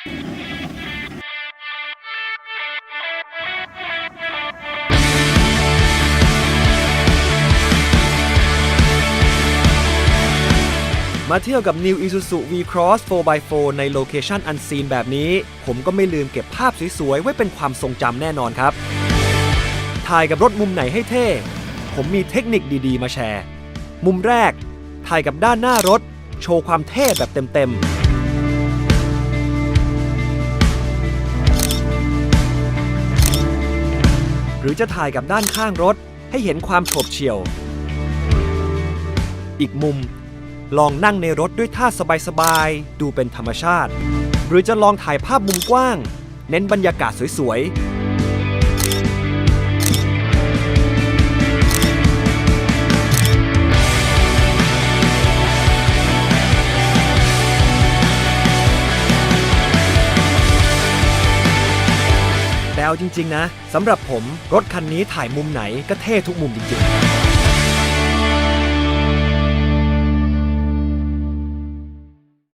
มาเที่ยวกับ New Isuzu V-Cross 4x4 ในโลเคชันอันซีนแบบนี้ ผมก็ไม่ลืมเก็บภาพสวยๆ ไว้เป็นความทรงจำแน่นอนครับ ถ่ายกับรถมุมไหนให้เท่ ผมมีเทคนิคดีๆ มาแชร์ มุมแรก ถ่ายกับด้านหน้ารถ โชว์ความเท่แบบเต็มๆ รือจะถ่ายกับด้านข้างรถ ให้เห็นความโฉบเฉี่ยว อีกมุม ลองนั่งในรถด้วยท่าสบายๆ ดูเป็นธรรมชาติ หรือจะลองถ่ายภาพมุมกว้าง เน้นบรรยากาศสวยๆ จริง ๆ นะสำหรับผมรถคันนี้ถ่ายมุมไหนก็เท่ทุกมุมจริง ๆ